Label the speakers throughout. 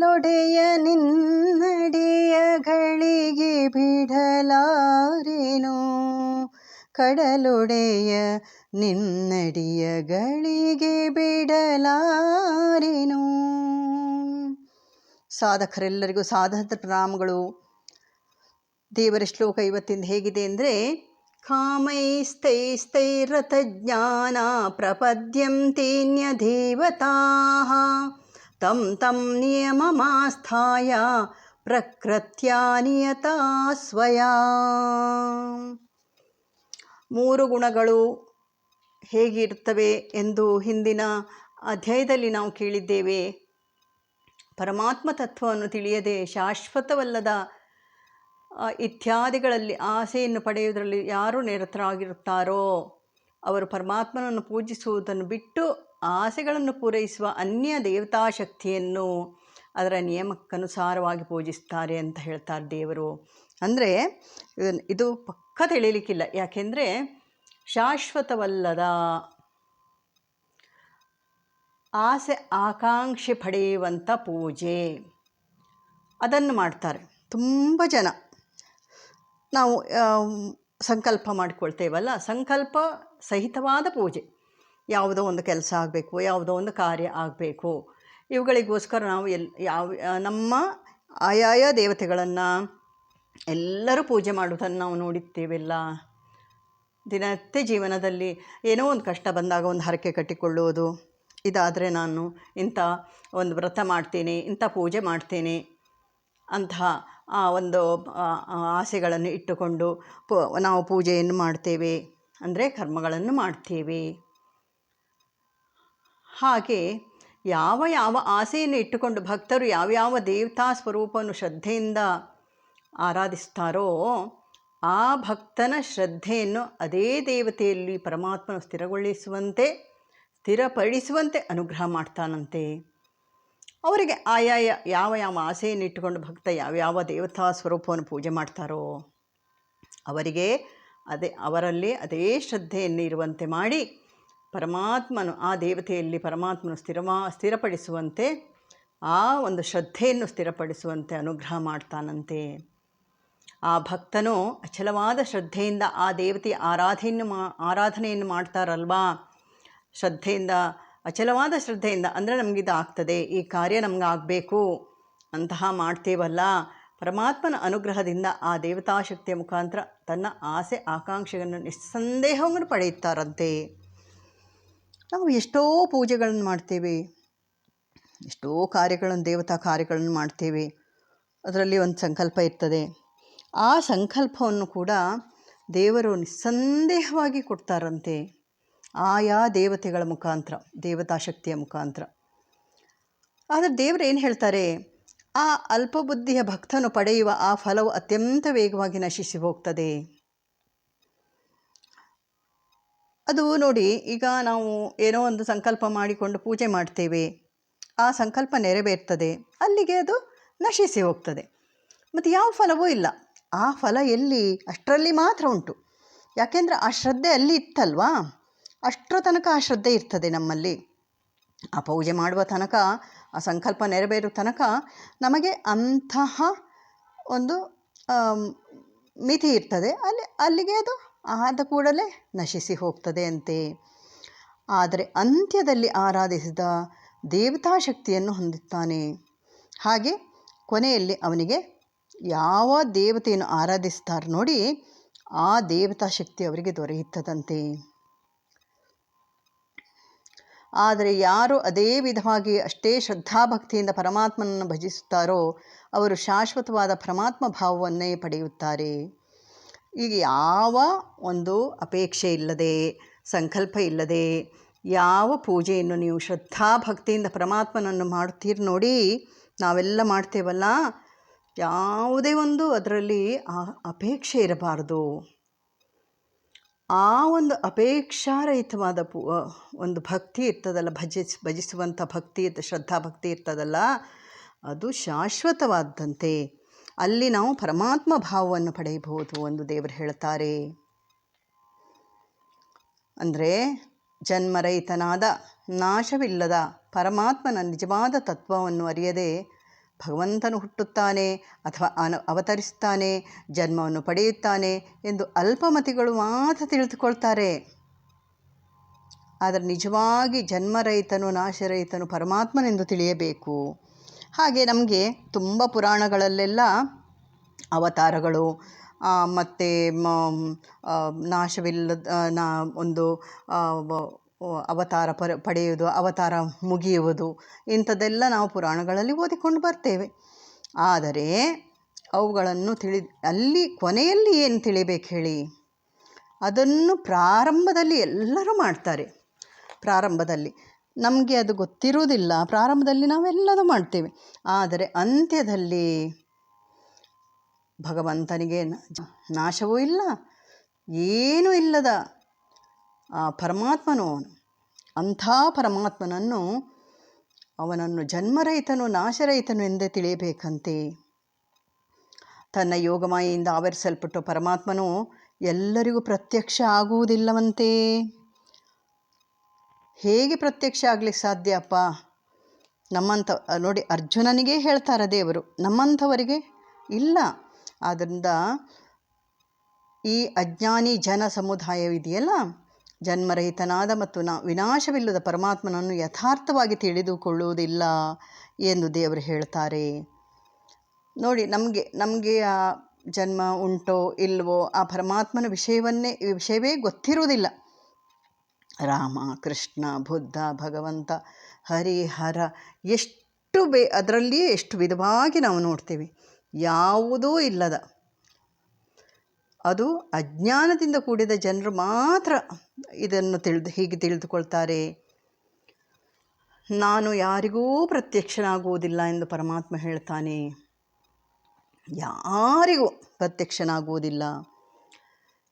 Speaker 1: ಕಡಲೊಡೆಯ ನಿನ್ನಡಿಯ ಗಳಿಗೆ ಬಿಡಲಾರೆನು? ಕಡಲೊಡೆಯ ನಿನ್ನಡಿಯ ಗಳಿಗೆ ಬಿಡಲಾರೆನು? ಸಾಧಕರೆಲ್ಲರಿಗೂ ಸಾಧಕ ಪ್ರಣಾಮಗಳು. ದೇವರ ಶ್ಲೋಕ ಇವತ್ತಿಂದ ಹೇಗಿದೆ ಅಂದರೆ ಕಾಮೈಸ್ತೈಸ್ತೈರತಜ್ಞಾನ ಪ್ರಪದ್ಯಂತೇನ್ಯ ತಂ ತಂ ನಿಯಮಸ್ಥಾಯ ಪ್ರಕೃತ್ಯ ನಿಯತಾ ಸ್ವಯ ಮೂರು ಗುಣಗಳು ಹೇಗಿರ್ತವೆ ಎಂದು ಹಿಂದಿನ ಅಧ್ಯಾಯದಲ್ಲಿ ನಾವು ಕೇಳಿದ್ದೇವೆ. ಪರಮಾತ್ಮ ತತ್ವವನ್ನು ತಿಳಿಯದೆ ಶಾಶ್ವತವಲ್ಲದ ಇತ್ಯಾದಿಗಳಲ್ಲಿ ಆಸೆಯನ್ನು ಪಡೆಯುವುದರಲ್ಲಿ ಯಾರು ನಿರತರಾಗಿರುತ್ತಾರೋ, ಅವರು ಪರಮಾತ್ಮನನ್ನು ಪೂಜಿಸುವುದನ್ನು ಬಿಟ್ಟು ಆಸೆಗಳನ್ನು ಪೂರೈಸುವ ಅನ್ಯ ದೇವತಾ ಶಕ್ತಿಯನ್ನು ಅದರ ನಿಯಮಕ್ಕನುಸಾರವಾಗಿ ಪೂಜಿಸ್ತಾರೆ ಅಂತ ಹೇಳ್ತಾರೆ ದೇವರು. ಅಂದರೆ ಇದು ಪಕ್ಕ ತಿಳಿಯಲಿಕ್ಕಿಲ್ಲ ಯಾಕೆಂದರೆ, ಶಾಶ್ವತವಲ್ಲದ ಆಸೆ ಆಕಾಂಕ್ಷೆ ಪಡೆಯುವಂಥ ಪೂಜೆ. ಅದನ್ನು ಮಾಡ್ತಾರೆ. ತುಂಬ ಜನ. ನಾವು ಸಂಕಲ್ಪ ಮಾಡಿಕೊಳ್ತೇವಲ್ಲ, ಸಂಕಲ್ಪ ಸಹಿತವಾದ ಪೂಜೆ. ಯಾವುದೋ ಒಂದು ಕೆಲಸ ಆಗಬೇಕು, ಯಾವುದೋ ಒಂದು ಕಾರ್ಯ ಆಗಬೇಕು. ಇವುಗಳಿಗೋಸ್ಕರ ನಾವು ಎಲ್, ಯಾವ, ನಮ್ಮ ಆಯಾಯ ದೇವತೆಗಳನ್ನು ಎಲ್ಲರೂ ಪೂಜೆ ಮಾಡುವುದನ್ನು ನಾವು ನೋಡಿದ್ದೇವೆಲ್ಲ ದಿನನಿತ್ಯ ಜೀವನದಲ್ಲಿ ಏನೋ ಒಂದು ಕಷ್ಟ ಬಂದಾಗ ಒಂದು ಹರಕೆ ಕಟ್ಟಿಕೊಳ್ಳುವುದು. ಇದಾದರೆ ನಾನು ಇಂಥ ಒಂದು ವ್ರತ ಮಾಡ್ತೀನಿ, ಇಂಥ ಪೂಜೆ ಮಾಡ್ತೀನಿ ಅಂತಹ ಆ ಒಂದು ಆಸೆಗಳನ್ನು ಇಟ್ಟುಕೊಂಡು ನಾವು ಪೂಜೆಯನ್ನು ಮಾಡ್ತೇವೆ. ಅಂದರೆ ಕರ್ಮಗಳನ್ನು ಮಾಡ್ತೇವೆ. ಹಾಗೆ ಯಾವ ಯಾವ ಆಸೆಯನ್ನು ಇಟ್ಟುಕೊಂಡು ಭಕ್ತರು ಯಾವ್ಯಾವ ದೇವತಾ ಸ್ವರೂಪವನ್ನು ಶ್ರದ್ಧೆಯಿಂದ ಆರಾಧಿಸ್ತಾರೋ ಆ ಭಕ್ತನ ಶ್ರದ್ಧೆಯನ್ನು ಅದೇ ದೇವತೆಯಲ್ಲಿ ಪರಮಾತ್ಮನು ಸ್ಥಿರಗೊಳಿಸುವಂತೆ, ಸ್ಥಿರಪಡಿಸುವಂತೆ ಅನುಗ್ರಹ ಮಾಡ್ತಾನಂತೆ. ಅವರಿಗೆ ಆಯಾಯ ಯಾವ ಯಾವ ಆಸೆಯನ್ನು ಇಟ್ಟುಕೊಂಡು ಭಕ್ತ ಯಾವ್ಯಾವ ದೇವತಾ ಸ್ವರೂಪವನ್ನು ಪೂಜೆ ಮಾಡ್ತಾರೋ ಅವರಿಗೆ ಅದೇ ಅವರಲ್ಲಿ ಅದೇ ಶ್ರದ್ಧೆಯನ್ನು ಇರುವಂತೆ ಮಾಡಿ ಪರಮಾತ್ಮನು, ಆ ದೇವತೆಯಲ್ಲಿ ಪರಮಾತ್ಮನು ಸ್ಥಿರಮಾ, ಸ್ಥಿರಪಡಿಸುವಂತೆ, ಆ ಒಂದು ಶ್ರದ್ಧೆಯನ್ನು ಸ್ಥಿರಪಡಿಸುವಂತೆ ಅನುಗ್ರಹ ಮಾಡ್ತಾನಂತೆ. ಆ ಭಕ್ತನು ಅಚಲವಾದ ಶ್ರದ್ಧೆಯಿಂದ ಆ ದೇವತೆಯ ಆರಾಧನೆಯನ್ನು ಮಾ, ಆರಾಧನೆಯನ್ನು ಮಾಡ್ತಾರಲ್ವಾ? ಶ್ರದ್ಧೆಯಿಂದ, ಅಚಲವಾದ ಶ್ರದ್ಧೆಯಿಂದ, ಅಂದರೆ ನಮಗಿದು ಆಗ್ತದೆ, ಈ ಕಾರ್ಯ ನಮ್ಗೆ ಆಗಬೇಕು ಅಂತಹ ಮಾಡ್ತೇವಲ್ಲ? ಪರಮಾತ್ಮನ ಅನುಗ್ರಹದಿಂದ ಆ ದೇವತಾಶಕ್ತಿಯ ಮುಖಾಂತರ ತನ್ನ ಆಸೆ ಆಕಾಂಕ್ಷೆಯನ್ನು ನಿಸ್ಸಂದೇಹವನ್ನು ಪಡೆಯುತ್ತಾರಂತೆ. ನಾವು ಎಷ್ಟೋ ಪೂಜೆಗಳನ್ನು ಮಾಡ್ತೇವೆ. ಎಷ್ಟೋ ಕಾರ್ಯಗಳನ್ನು, ದೇವತಾ ಕಾರ್ಯಗಳನ್ನು ಮಾಡ್ತೇವೆ. ಅದರಲ್ಲಿ ಒಂದು ಸಂಕಲ್ಪ ಇರ್ತದೆ. ಆ ಸಂಕಲ್ಪವನ್ನು ಕೂಡ ದೇವರು ನಿಸ್ಸಂದೇಹವಾಗಿ ಕೊಡ್ತಾರಂತೆ. ಆಯಾ ದೇವತೆಗಳ ಮುಖಾಂತರ ದೇವತಾ ಶಕ್ತಿಯ ಮುಖಾಂತರ. ಆದರೆ ದೇವರು ಏನು ಹೇಳ್ತಾರೆ? ಆ ಅಲ್ಪಬುದ್ಧಿಯ ಭಕ್ತನು ಪಡೆಯುವ ಆ ಫಲವು ಅತ್ಯಂತ ವೇಗವಾಗಿ ನಶಿಸಿ ಹೋಗ್ತದೆ. ಅದು ನೋಡಿ, ಈಗ ನಾವು ಏನೋ ಒಂದು ಸಂಕಲ್ಪ ಮಾಡಿಕೊಂಡು ಪೂಜೆ ಮಾಡ್ತೇವೆ. ಆ ಸಂಕಲ್ಪ ನೆರವೇರ್ತದೆ. ಅಲ್ಲಿಗೆ ಅದು ನಶಿಸಿ ಹೋಗ್ತದೆ. ಮತ್ತು ಯಾವ ಫಲವೂ ಇಲ್ಲ. ಆ ಫಲ ಎಲ್ಲಿ? ಅಷ್ಟರಲ್ಲಿ ಮಾತ್ರ ಉಂಟು. ಯಾಕೆಂದರೆ ಆ ಶ್ರದ್ಧೆ ಅಲ್ಲಿ ಇತ್ತಲ್ವಾ? ಅಷ್ಟರ ತನಕ ಆ ಶ್ರದ್ಧೆ ಇರ್ತದೆ ನಮ್ಮಲ್ಲಿ. ಆ ಪೂಜೆ ಮಾಡುವ ತನಕ, ಆ ಸಂಕಲ್ಪ ನೆರವೇರುವ ತನಕ ನಮಗೆ ಅಂತಹ ಒಂದು ಮಿತಿ ಇರ್ತದೆ. ಅಲ್ಲಿ, ಅಲ್ಲಿಗೆ ಅದು ಆದ ಕೂಡಲೇ ನಶಿಸಿ ಹೋಗ್ತದೆ ಅಂತೆ. ಆದರೆ ಅಂತ್ಯದಲ್ಲಿ ಆರಾಧಿಸಿದ ದೇವತಾ ಶಕ್ತಿಯನ್ನು ಹೊಂದುತ್ತಾನೆ. ಹಾಗೆ ಕೊನೆಯಲ್ಲಿ ಅವನಿಗೆ ಯಾವ ದೇವತೆಯನ್ನು ಆರಾಧಿಸ್ತಾರೆ ನೋಡಿ ಆ ದೇವತಾ ಶಕ್ತಿ ಅವರಿಗೆ ದೊರೆಯುತ್ತದಂತೆ. ಆದರೆ ಯಾರು ಅದೇ ವಿಧವಾಗಿ ಅಷ್ಟೇ ಶ್ರದ್ಧಾಭಕ್ತಿಯಿಂದ ಪರಮಾತ್ಮನನ್ನು ಭಜಿಸುತ್ತಾರೋ ಅವರು ಶಾಶ್ವತವಾದ ಪರಮಾತ್ಮ ಭಾವವನ್ನೇ ಪಡೆಯುತ್ತಾರೆ. ಈಗ ಯಾವ ಒಂದು ಅಪೇಕ್ಷೆ ಇಲ್ಲದೆ, ಸಂಕಲ್ಪ ಇಲ್ಲದೆ, ಯಾವ ಪೂಜೆಯನ್ನು ನೀವು ಶ್ರದ್ಧಾಭಕ್ತಿಯಿಂದ ಪರಮಾತ್ಮನನ್ನು ಮಾಡ್ತೀರಿ ನೋಡಿ ನಾವೆಲ್ಲ ಮಾಡ್ತೇವಲ್ಲ, ಯಾವುದೇ ಒಂದು ಅದರಲ್ಲಿ ಆ ಅಪೇಕ್ಷೆ ಇರಬಾರ್ದು. ಆ ಒಂದು ಅಪೇಕ್ಷಾರಹಿತವಾದ ಪೂ ಒಂದು ಭಕ್ತಿ ಇರ್ತದಲ್ಲ ಭಜಿಸ್ ಭಜಿಸುವಂಥ ಭಕ್ತಿ ಶ್ರದ್ಧಾಭಕ್ತಿ ಶ್ರದ್ಧಾ ಭಕ್ತಿ ಇರ್ತದಲ್ಲ, ಅದು ಶಾಶ್ವತವಾದಂತೆ ಅಲ್ಲಿ ನಾವು ಪರಮಾತ್ಮ ಭಾವವನ್ನು ಪಡೆಯಬಹುದು ಎಂದು ದೇವರು ಹೇಳ್ತಾರೆ ಅಂದರೆ ಜನ್ಮರಹಿತನಾದ ನಾಶವಿಲ್ಲದ ಪರಮಾತ್ಮನ ನಿಜವಾದ ತತ್ವವನ್ನು ಅರಿಯದೆ ಭಗವಂತನು ಹುಟ್ಟುತ್ತಾನೆ ಅಥವಾ ಅನ ಅವತರಿಸ್ತಾನೆ ಜನ್ಮವನ್ನು ಪಡೆಯುತ್ತಾನೆ ಎಂದು ಅಲ್ಪಮತಿಗಳು ಮಾತ್ರ ತಿಳಿದುಕೊಳ್ತಾರೆ. ಆದರೆ ನಿಜವಾಗಿ ಜನ್ಮರಹಿತನು, ನಾಶರಹಿತನು ಪರಮಾತ್ಮನೆಂದು ತಿಳಿಯಬೇಕು. ಹಾಗೆ ನಮಗೆ ತುಂಬ ಪುರಾಣಗಳಲ್ಲೆಲ್ಲ ಅವತಾರಗಳು ಮತ್ತು ನಾಶವಿಲ್ಲದ ನಾ, ಒಂದು ಅವತಾರ ಪರ, ಪಡೆಯುವುದು, ಅವತಾರ ಮುಗಿಯುವುದು, ಇಂಥದ್ದೆಲ್ಲ ನಾವು ಪುರಾಣಗಳಲ್ಲಿ ಓದಿಕೊಂಡು ಬರ್ತೇವೆ. ಆದರೆ ಅವುಗಳನ್ನು ತಿಳಿ, ಅಲ್ಲಿ, ಕೊನೆಯಲ್ಲಿ ಏನು ತಿಳಿಬೇಕು ಹೇಳಿ? ಅದನ್ನು ಪ್ರಾರಂಭದಲ್ಲಿ ಎಲ್ಲರೂ ಮಾಡ್ತಾರೆ. ಪ್ರಾರಂಭದಲ್ಲಿ. ನಮಗೆ ಅದು ಗೊತ್ತಿರುವುದಿಲ್ಲ. ಪ್ರಾರಂಭದಲ್ಲಿ ನಾವೆಲ್ಲದೂ ಮಾಡ್ತೇವೆ. ಆದರೆ ಅಂತ್ಯದಲ್ಲಿ ಭಗವಂತನಿಗೆ ನಾಶವೂ ಇಲ್ಲ, ಏನೂ ಇಲ್ಲದ ಆ ಪರಮಾತ್ಮನು ಅಂಥ ಪರಮಾತ್ಮನನ್ನು ಅವನನ್ನು ಜನ್ಮರಹಿತನು, ನಾಶರಹಿತನು ಎಂದೇ ತಿಳಿಯಬೇಕಂತೆ. ತನ್ನ ಯೋಗಮಾಯೆಯಿಂದ ಆವರಿಸಲ್ಪಟ್ಟ ಪರಮಾತ್ಮನು ಎಲ್ಲರಿಗೂ ಪ್ರತ್ಯಕ್ಷ ಆಗುವುದಿಲ್ಲವಂತೆ. ಹೇಗೆ ಪ್ರತ್ಯಕ್ಷ ಆಗ್ಲಿಕ್ಕೆ ಸಾಧ್ಯ ಅಪ್ಪ? ನಮ್ಮಂಥ, ನೋಡಿ, ಅರ್ಜುನನಿಗೆ ಹೇಳ್ತಾರೆ ದೇವರು, ನಮ್ಮಂಥವರಿಗೆ ಇಲ್ಲ. ಆದ್ದರಿಂದ ಈ ಅಜ್ಞಾನಿ ಜನ ಸಮುದಾಯವಿದೆಯಲ್ಲ, ಜನ್ಮರಹಿತನಾದ ಮತ್ತು ನಾ, ವಿನಾಶವಿಲ್ಲದ ಪರಮಾತ್ಮನನ್ನು ಯಥಾರ್ಥವಾಗಿ ತಿಳಿದುಕೊಳ್ಳುವುದಿಲ್ಲ ಎಂದು ದೇವರು ಹೇಳ್ತಾರೆ. ನೋಡಿ, ನಮಗೆ ನಮಗೆ ಆ ಜನ್ಮ ಉಂಟೋ ಇಲ್ವೋ, ಆ ಪರಮಾತ್ಮನ ವಿಷಯವನ್ನೇ, ವಿಷಯವೇ ಗೊತ್ತಿರುವುದಿಲ್ಲ. ರಾಮ, ಕೃಷ್ಣ, ಬುದ್ಧ, ಭಗವಂತ ಹರಿಹರ ಎಷ್ಟು ಬೇ, ಅದರಲ್ಲಿಯೇ ಎಷ್ಟು ವಿಧವಾಗಿ ನಾವು ನೋಡ್ತೀವಿ. ಯಾವುದೂ ಇಲ್ಲದ. ಅದು ಅಜ್ಞಾನದಿಂದ ಕೂಡಿದ ಜನರು ಮಾತ್ರ ಇದನ್ನು ತಿಳಿದು, ಹೀಗೆ ತಿಳಿದುಕೊಳ್ತಾರೆ. ನಾನು ಯಾರಿಗೂ ಪ್ರತ್ಯಕ್ಷನಾಗುವುದಿಲ್ಲ ಎಂದು ಪರಮಾತ್ಮ ಹೇಳ್ತಾನೆ. ಯಾರಿಗೂ ಪ್ರತ್ಯಕ್ಷನಾಗುವುದಿಲ್ಲ.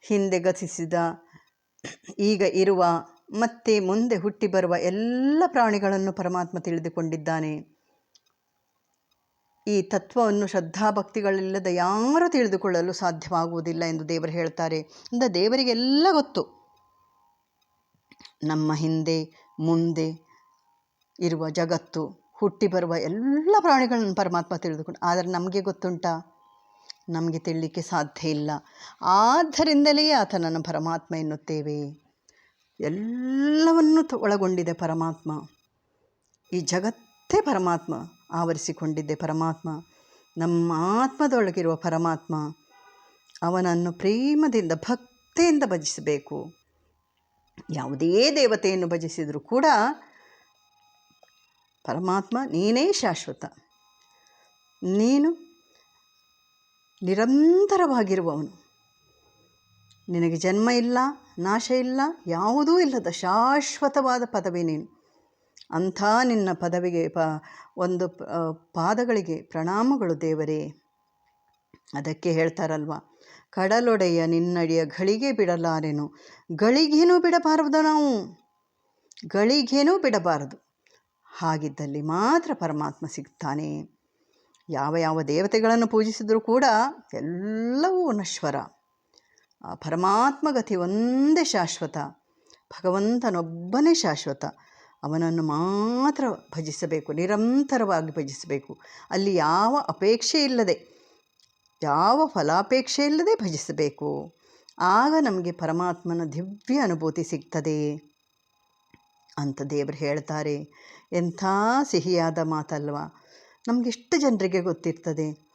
Speaker 1: ಹಿಂದೆ ಗತಿಸಿದ ಈಗ ಇರುವ ಮತ್ತೆ ಮುಂದೆ ಹುಟ್ಟಿ ಬರುವ ಎಲ್ಲ ಪ್ರಾಣಿಗಳನ್ನು ಪರಮಾತ್ಮ ತಿಳಿದುಕೊಂಡಿದ್ದಾನೆ. ಈ ತತ್ವವನ್ನು ಶ್ರದ್ಧಾಭಕ್ತಿಗಳಿಲ್ಲದ ಯಾರೂ ತಿಳಿದುಕೊಳ್ಳಲು ಸಾಧ್ಯವಾಗುವುದಿಲ್ಲ ಎಂದು ದೇವರು ಹೇಳ್ತಾರೆ. ಅಂದರೆ ದೇವರಿಗೆಲ್ಲ ಗೊತ್ತು. ನಮ್ಮ ಹಿಂದೆ, ಮುಂದೆ ಇರುವ ಜಗತ್ತು, ಹುಟ್ಟಿ ಬರುವ ಎಲ್ಲ ಪ್ರಾಣಿಗಳನ್ನು ಪರಮಾತ್ಮ ತಿಳಿದುಕೊಂಡು, ಆದರೆ ನಮಗೆ ಗೊತ್ತುಂಟಾ? ನಮಗೆ ತಿಳಿಲಿಕ್ಕೆ ಸಾಧ್ಯ ಇಲ್ಲ. ಆದ್ದರಿಂದಲೇ ಆತನನ್ನು ಪರಮಾತ್ಮ ಎನ್ನುತ್ತೇವೆ. ಎಲ್ಲವನ್ನೂ ಒಳಗೊಂಡಿದೆ ಪರಮಾತ್ಮ. ಈ ಜಗತ್ತೇ ಪರಮಾತ್ಮ ಆವರಿಸಿಕೊಂಡಿದ್ದೆ ಪರಮಾತ್ಮ. ನಮ್ಮ ಆತ್ಮದೊಳಗಿರುವ ಪರಮಾತ್ಮ ಅವನನ್ನು ಪ್ರೇಮದಿಂದ, ಭಕ್ತಿಯಿಂದ ಭಜಿಸಬೇಕು. ಯಾವುದೇ ದೇವತೆಯನ್ನು ಭಜಿಸಿದರೂ ಕೂಡ ಪರಮಾತ್ಮ ನೀನೇ ಶಾಶ್ವತ. ನೀನು ನಿರಂತರವಾಗಿರುವವನು. ನಿನಗೆ ಜನ್ಮ ಇಲ್ಲ, ನಾಶ ಇಲ್ಲ, ಯಾವುದೂ ಇಲ್ಲದ ಶಾಶ್ವತವಾದ ಪದವಿ ನೀನು. ಅಂಥ ನಿನ್ನ ಪದವಿಗೆ ಪ, ಒಂದು ಪಾದಗಳಿಗೆ ಪ್ರಣಾಮಗಳು ದೇವರೇ. ಅದಕ್ಕೆ ಹೇಳ್ತಾರಲ್ವ, ಕಡಲೊಡೆಯ ನಿನ್ನಡಿಯ ಗಳಿಗೆ ಬಿಡಲಾರೆನು. ಗಳಿಗೇನೂ ಬಿಡಬಾರದು ನಾವು. ಗಳಿಗೇನೂ ಬಿಡಬಾರದು. ಹಾಗಿದ್ದಲ್ಲಿ ಮಾತ್ರ ಪರಮಾತ್ಮ ಸಿಗ್ತಾನೆ. ಯಾವ ಯಾವ ದೇವತೆಗಳನ್ನು ಪೂಜಿಸಿದರೂ ಕೂಡ ಎಲ್ಲವೂ ನಶ್ವರ. ಆ ಪರಮಾತ್ಮಗತಿ ಒಂದೇ ಶಾಶ್ವತ, ಭಗವಂತನೊಬ್ಬನೇ ಶಾಶ್ವತ. ಅವನನ್ನು ಮಾತ್ರ ಭಜಿಸಬೇಕು, ನಿರಂತರವಾಗಿ ಭಜಿಸಬೇಕು. ಅಲ್ಲಿ ಯಾವ ಅಪೇಕ್ಷೆ ಇಲ್ಲದೆ, ಯಾವ ಫಲಾಪೇಕ್ಷೆ ಇಲ್ಲದೆ ಭಜಿಸಬೇಕು. ಆಗ ನಮಗೆ ಪರಮಾತ್ಮನ ದಿವ್ಯ ಅನುಭೂತಿ ಸಿಗ್ತದೆ. ಅಂತ ದೇವರು ಹೇಳ್ತಾರೆ. ಎಂಥ ಸಿಹಿಯಾದ ಮಾತಲ್ವ. ನಮಗೆಷ್ಟು ಜನರಿಗೆ ಗೊತ್ತಿರ್ತದೆ.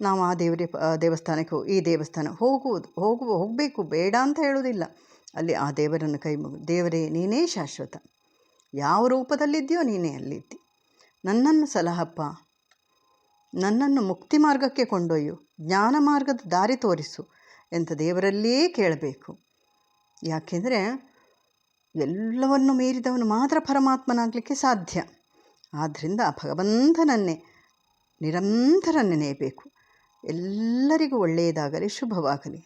Speaker 1: ನಾವು ಆ ದೇವರ ದೇವಸ್ಥಾನಕ್ಕೆ ಹೋ- ಈ ದೇವಸ್ಥಾನ ಹೋಗುವುದು, ಹೋಗುವ, ಹೋಗಬೇಕು, ಬೇಡ ಅಂತ ಹೇಳುವುದಿಲ್ಲ. ಅಲ್ಲಿ ಆ ದೇವರನ್ನು ಕೈ ಮುಗಿ ದೇವರೇ, ನೀನೇ ಶಾಶ್ವತ. ಯಾವ ರೂಪದಲ್ಲಿದೆಯೋ ನೀನೇ ಅಲ್ಲಿದ್ದಿ. ನನ್ನನ್ನು ಸಲಹಪ್ಪ, ನನ್ನನ್ನು ಮುಕ್ತಿ ಮಾರ್ಗಕ್ಕೆ ಕೊಂಡೊಯ್ಯು, ಜ್ಞಾನ ಮಾರ್ಗದ ದಾರಿ ತೋರಿಸು ಎಂತ ದೇವರಲ್ಲಿಯೇ ಕೇಳಬೇಕು. ಯಾಕೆಂದರೆ ಎಲ್ಲವನ್ನು ಮೀರಿದವನು ಮಾತ್ರ ಪರಮಾತ್ಮನಾಗಲಿಕ್ಕೆ ಸಾಧ್ಯ. ಆದ್ದರಿಂದ ಭಗವಂತನನ್ನೇ ನಿರಂತರ ನೆನೆಯಬೇಕು ಎಲ್ಲರಿಗೂ ಒಳ್ಳೆಯದಾಗಲಿ ಶುಭವಾಗಲಿ.